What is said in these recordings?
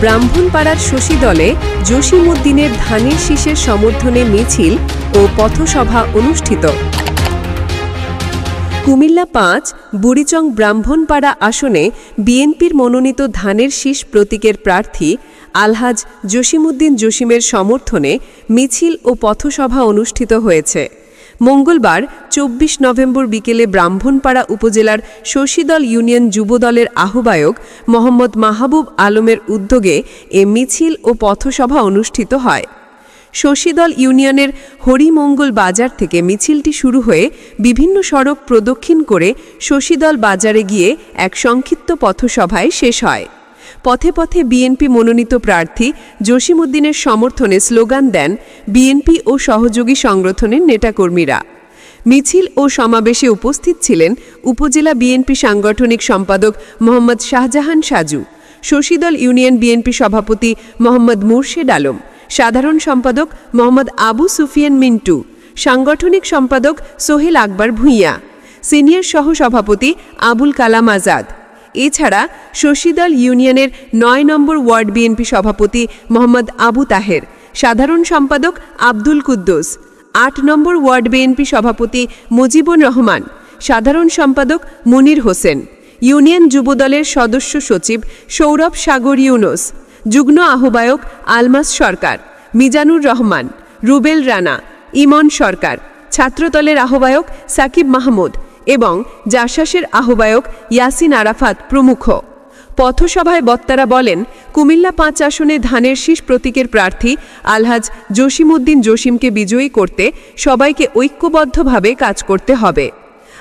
ব্রাহ্মণপাড়ার শশী দলে জসিমুদ্দিনের ধানের শীষের সমর্থনে মিছিল ও পথসভা অনুষ্ঠিত। কুমিল্লা পাঁচ, বুড়িচং ব্রাহ্মণপাড়া আসনে বিএনপির মনোনীত ধানের শীষ প্রতীকের প্রার্থী আলহাজ জসিমুদ্দিন জসিমের সমর্থনে মিছিল ও পথসভা অনুষ্ঠিত হয়েছে। মঙ্গলবার, চব্বিশ নভেম্বর বিকেলে ব্রাহ্মণপাড়া উপজেলার শশীদল ইউনিয়ন যুবদলের আহ্বায়ক মোহাম্মদ মাহবুব আলমের উদ্যোগে এ মিছিল ও পথসভা অনুষ্ঠিত হয়। শশীদল ইউনিয়নের হরিমঙ্গল বাজার থেকে মিছিলটি শুরু হয়ে বিভিন্ন সড়ক প্রদক্ষিণ করে শশীদল বাজারে গিয়ে এক সংক্ষিপ্ত পথসভায় শেষ হয়। পথে পথে বিএনপি মনোনীত প্রার্থী জসিমউদ্দিনের সমর্থনে স্লোগান দেন বিএনপি ও সহযোগী সংগঠনের নেতাকর্মীরা। মিছিল ও সমাবেশে উপস্থিত ছিলেন উপজেলা বিএনপি সাংগঠনিক সম্পাদক মোহাম্মদ শাহজাহান সাজু, শশীদল ইউনিয়ন বিএনপি সভাপতি মোহাম্মদ মুর্শেদ আলম, সাধারণ সম্পাদক মোহাম্মদ আবু সুফিয়ান মিন্টু, সাংগঠনিক সম্পাদক সোহেল আকবর ভূঁইয়া, সিনিয়র সহ সভাপতি আবুল কালাম আজাদ এছাড়া শশীদল ইউনিয়নের নয় নম্বর ওয়ার্ড বিএনপি সভাপতি মোহাম্মদ আবু তাহের, সাধারণ সম্পাদক আব্দুল কুদ্দুস, আট নম্বর ওয়ার্ড বিএনপি সভাপতি মুজিবুর রহমান, সাধারণ সম্পাদক মুনির হোসেন, ইউনিয়ন যুবদলের সদস্য সচিব সৌরভ সাগর ইউনুস, যুগ্ম আহ্বায়ক আলমাস সরকার, মিজানুর রহমান, রুবেল রানা, ইমন সরকার, ছাত্রদলের আহ্বায়ক সাকিব মাহমুদ এবং জাসাসের আহ্বায়ক ইয়াসিন আরাফাত প্রমুখ। পথসভায় বক্তারা বলেন, কুমিল্লা পাঁচ আসনে ধানের শীষ প্রতীকের প্রার্থী আলহাজ জসিমউদ্দিন জসিমকে বিজয়ী করতে সবাইকে ঐক্যবদ্ধভাবে কাজ করতে হবে।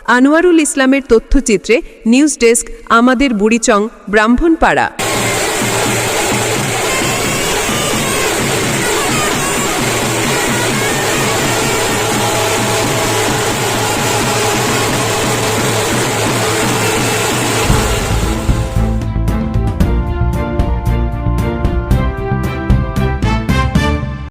আনোয়ারুল ইসলামের তথ্যচিত্রে নিউজ ডেস্ক, আমাদের বুড়িচং, ব্রাহ্মণপাড়া।